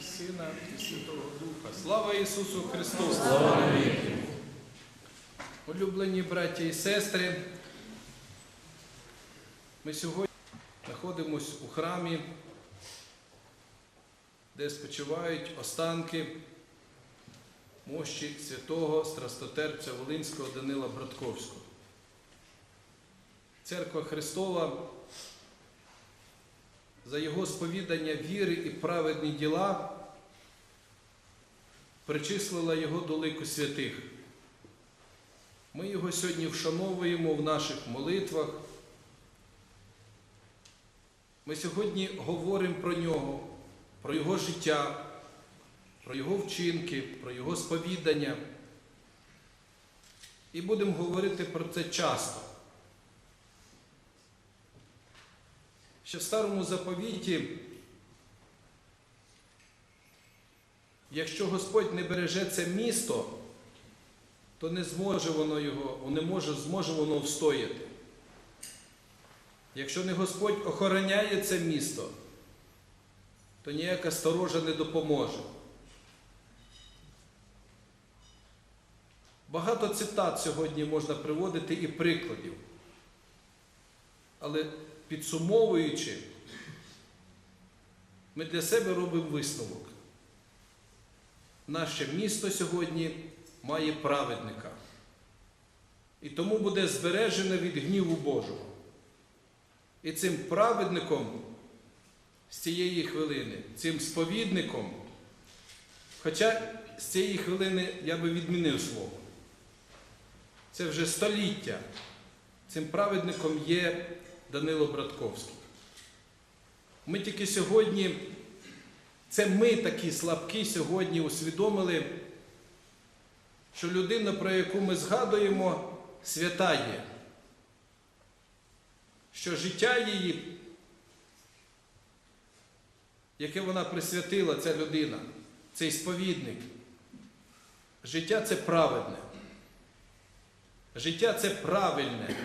і Сина, і Святого Духа. Слава Ісусу Христу! Слава Улюблені браті і сестри, ми сьогодні знаходимося у храмі, де спочивають останки мощі святого страстотерпця Волинського Данила Братковського. Церква Христова за його сповідання віри і праведні діла причислила його до лику святих. Ми його сьогодні вшановуємо в наших молитвах. Ми сьогодні говоримо про нього, про його життя, про його вчинки, про його сповідання. І будемо говорити про це часто. Ще в старому заповіті, якщо Господь не береже це місто, то не зможе воно його, не може, зможе воно встояти. Якщо не Господь охороняє це місто, то ніяка сторожа не допоможе. Багато цитат сьогодні можна приводити і прикладів. Але підсумовуючи, ми для себе робимо висновок. Наше місто сьогодні має праведника. І тому буде збережене від гніву Божого. І цим праведником з цієї хвилини, цим сповідником, хоча з цієї хвилини я би відмінив слово, це вже століття. Цим праведником є Данило Братковський. Ми тільки сьогодні, це ми такі слабкі сьогодні усвідомили, що людина, про яку ми згадуємо, свята є. Що життя її, яке вона присвятила, ця людина, цей сповідник, життя це праведне. Життя це правильне.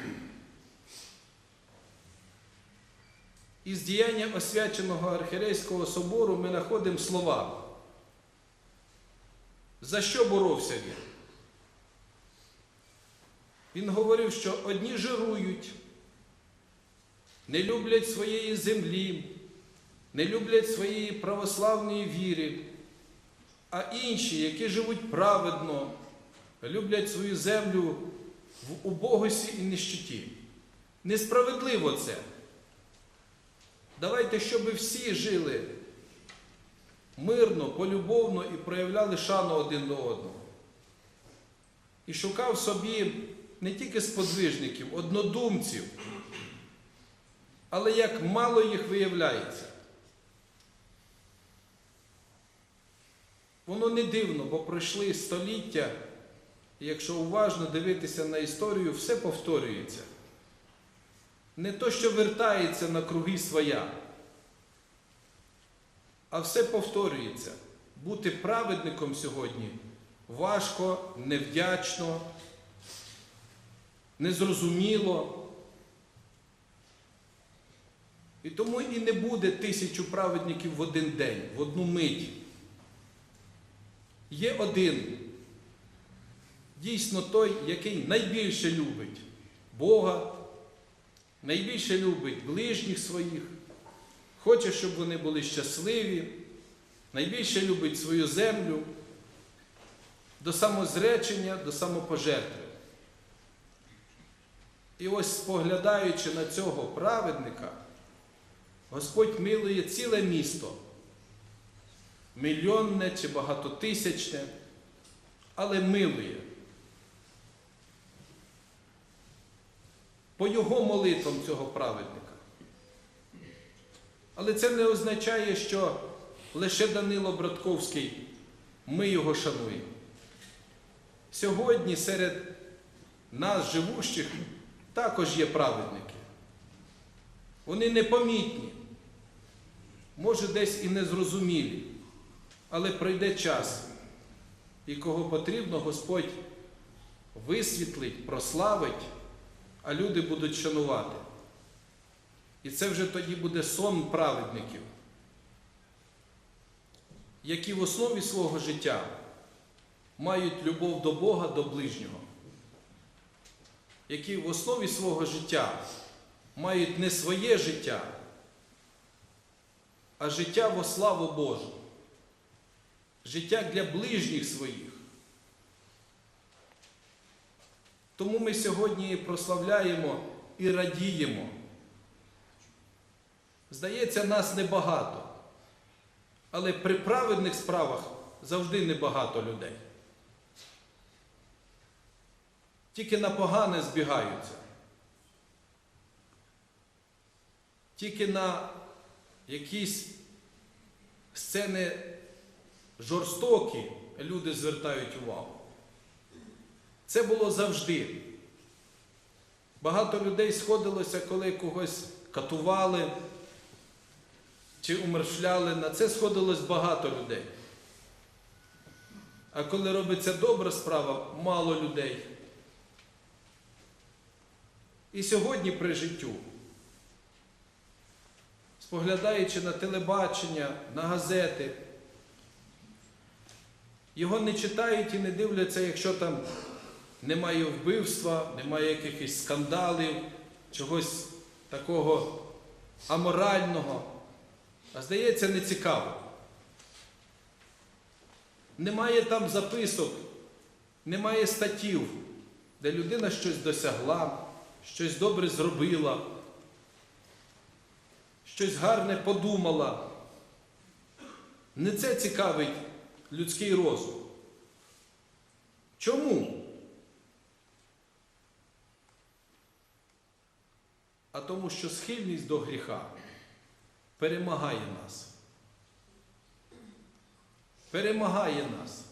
Із діяння освяченого архірейського собору ми знаходимо слова. За що боровся він? Він говорив, що одні жирують, не люблять своєї землі, не люблять своєї православної віри, а інші, які живуть праведно, люблять свою землю в убогості і нищеті. Несправедливо це. Давайте, щоб всі жили мирно, полюбовно і проявляли шану один до одного. І шукав собі не тільки сподвижників, однодумців, але як мало їх виявляється. Воно не дивно, бо пройшли століття, і якщо уважно дивитися на історію, все повторюється. Не то, що вертається на круги своя, а все повторюється. Бути праведником сьогодні важко, невдячно, незрозуміло. І тому і не буде тисячу праведників в один день, в одну мить. Є один, дійсно той, який найбільше любить Бога найбільше любить ближніх своїх, хоче, щоб вони були щасливі, найбільше любить свою землю до самозречення, до самопожертви. І ось споглядаючи на цього праведника, Господь милує ціле місто, мільйонне чи багатотисячне, але милує. По його молитвам цього праведника. Але це не означає, що лише Данило Братковський ми його шануємо. Сьогодні серед нас, живущих, також є праведники. Вони непомітні, може, десь і незрозумілі, але прийде час, і кого потрібно, Господь висвітлить, прославить а люди будуть шанувати. І це вже тоді буде сон праведників. які в основі свого життя мають любов до Бога, до ближнього, які в основі свого життя мають не своє життя, а життя во славу Божу, життя для ближніх своїх. Тому ми сьогодні прославляємо і радіємо. Здається, нас небагато, але при праведних справах завжди небагато людей. Тільки на погане збігаються. Тільки на якісь сцени жорстокі люди звертають увагу. Це було завжди. Багато людей сходилося, коли когось катували чи умершляли. На це сходилось багато людей. А коли робиться добра справа, мало людей. І сьогодні при життю, споглядаючи на телебачення, на газети, його не читають і не дивляться, якщо там немає вбивства, немає якихось скандалів, чогось такого аморального. А здається, не цікаво. Немає там записок, немає статтів, де людина щось досягла, щось добре зробила, щось гарне подумала. Не це цікавить людський розум. Чому? А тому, що схильність до гріха перемагає нас. Перемагає нас.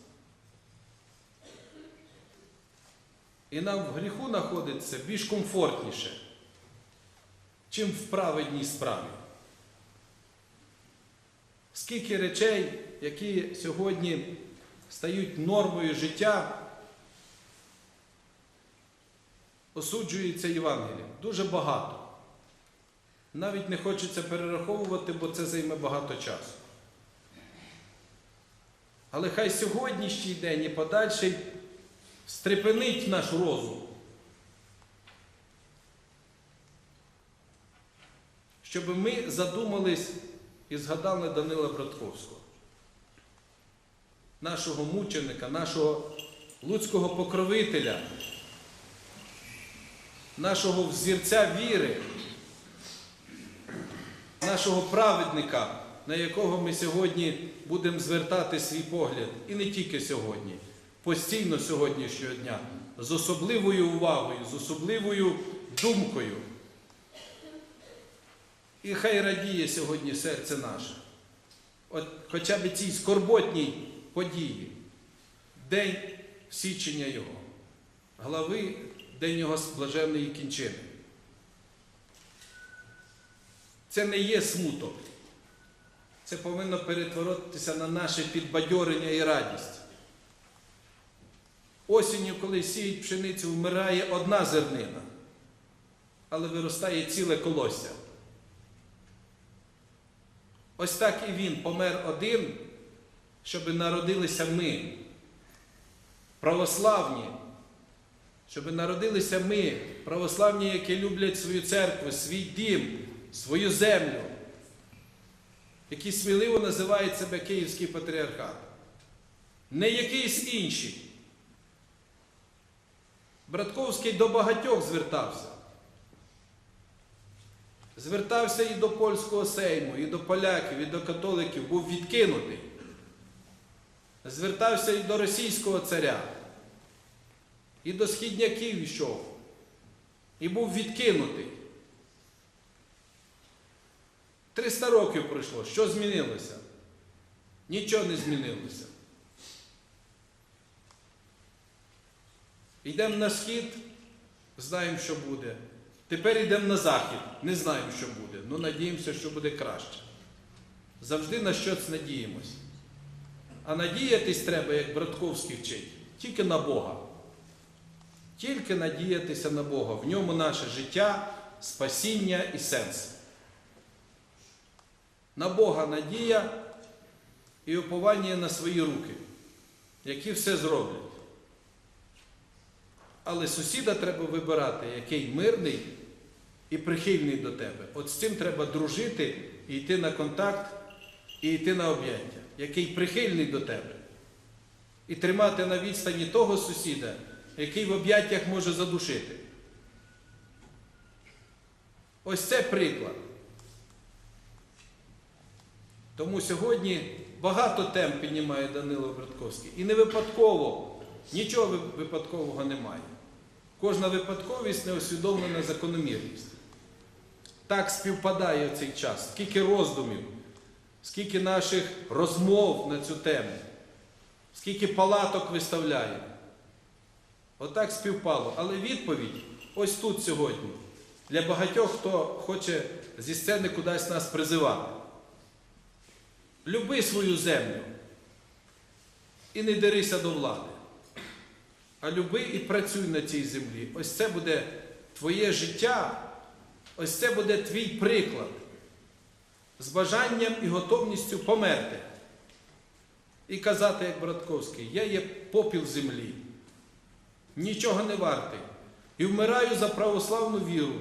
І нам в гріху знаходиться більш комфортніше, чим в праведній справі. Скільки речей, які сьогодні стають нормою життя, осуджується Євангелієм. Дуже багато. Навіть не хочеться перераховувати, бо це займе багато часу. Але хай сьогоднішній день і подальший стрепенить наш розум, щоб ми задумались і згадали Данила Братковського, нашого мученика, нашого луцького покровителя, нашого взірця віри, нашого праведника, на якого ми сьогодні будемо звертати свій погляд, і не тільки сьогодні, постійно сьогоднішнього дня, з особливою увагою, з особливою думкою. І хай радіє сьогодні серце наше. От хоча б цій скорботній події, день січення Його, глави День Його блаженної кінчини. Це не є смуток. Це повинно перетворитися на наше підбадьорення і радість. Осінню, коли сіють пшеницю, вмирає одна зернина, але виростає ціле колосся. Ось так і він помер один, щоб народилися ми, православні, щоб народилися ми, православні, які люблять свою церкву, свій дім, свою землю, які сміливо називають себе Київський патріархат. Не якийсь інший. Братковський до багатьох звертався. Звертався і до польського сейму, і до поляків, і до католиків, був відкинутий. Звертався і до російського царя, і до східняків йшов, і був відкинутий. 300 років пройшло. Що змінилося? Нічого не змінилося. Йдемо на схід, знаємо, що буде. Тепер йдемо на захід, не знаємо, що буде. Ну, надіємося, що буде краще. Завжди на щось надіємось. А надіятись треба, як Братковський вчить, тільки на Бога. Тільки надіятися на Бога. В ньому наше життя, спасіння і сенс. На Бога надія, і уповання на свої руки, які все зроблять. Але сусіда треба вибирати, який мирний і прихильний до тебе. От з цим треба дружити і йти на контакт, і йти на об'яття, який прихильний до тебе. І тримати на відстані того сусіда, який в об'яттях може задушити. Ось це приклад. Тому сьогодні багато тем піднімає Данило Братковський. І не випадково, нічого випадкового немає. Кожна випадковість неусвідомлена закономірність. Так співпадає цей час, скільки роздумів, скільки наших розмов на цю тему, скільки палаток виставляє. Отак співпало. Але відповідь ось тут сьогодні. Для багатьох, хто хоче зі сцени кудись нас призивати. Люби свою землю і не дерися до влади. А люби і працюй на цій землі. Ось це буде твоє життя, ось це буде твій приклад з бажанням і готовністю померти. І казати, як Братковський, я є попіл землі, нічого не вартий. І вмираю за православну віру.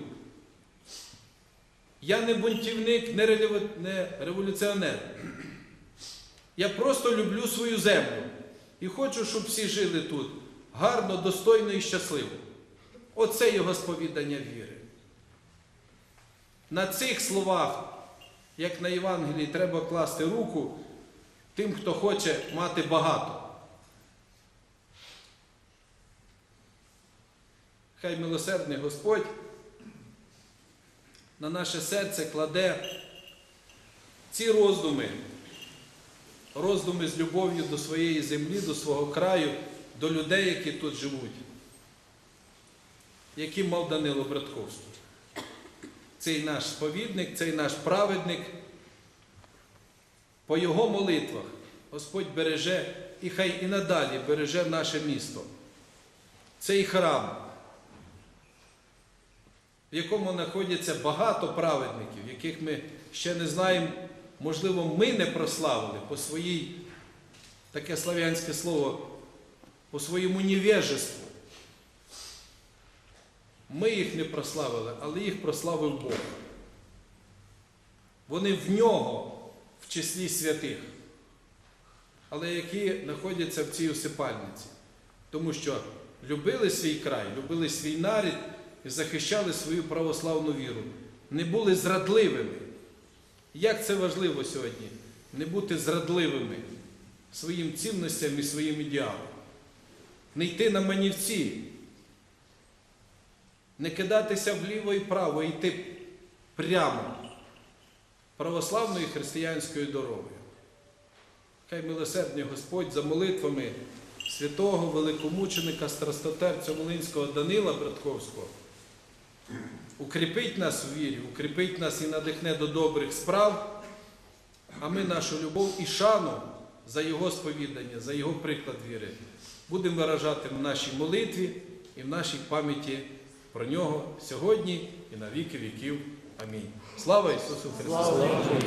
Я не бунтівник, не революціонер. Я просто люблю свою землю і хочу, щоб всі жили тут гарно, достойно і щасливо. Оце його сповідання віри. На цих словах, як на Євангелії, треба класти руку тим, хто хоче мати багато. Хай милосердний Господь на наше серце кладе ці роздуми, роздуми з любов'ю до своєї землі, до свого краю, до людей, які тут живуть, які мав Данило Братковський. Цей наш сповідник, цей наш праведник. По його молитвах Господь береже і хай і надалі береже наше місто. Цей храм, в якому знаходяться багато праведників, яких ми ще не знаємо, можливо, ми не прославили по своїй, таке слав'янське слово, по своєму невежеству. Ми їх не прославили, але їх прославив Бог. Вони в нього в числі святих, але які знаходяться в цій усипальниці. Тому що любили свій край, любили свій нарід і захищали свою православну віру. Не були зрадливими. Як це важливо сьогодні? Не бути зрадливими своїм цінностям і своїм ідеалам. Не йти на манівці, не кидатися вліво і вправо, йти прямо православною християнською дорогою. Хай милосердний Господь за молитвами святого великомученика страстотерця Волинського Данила Братковського укріпить нас у вірі, укріпить нас і надихне до добрих справ, а ми нашу любов і шану за Його сповідання, за Його приклад віри будемо виражати в нашій молитві і в нашій пам'яті про нього сьогодні і на віки віків. Амінь. Слава Ісусу Христу!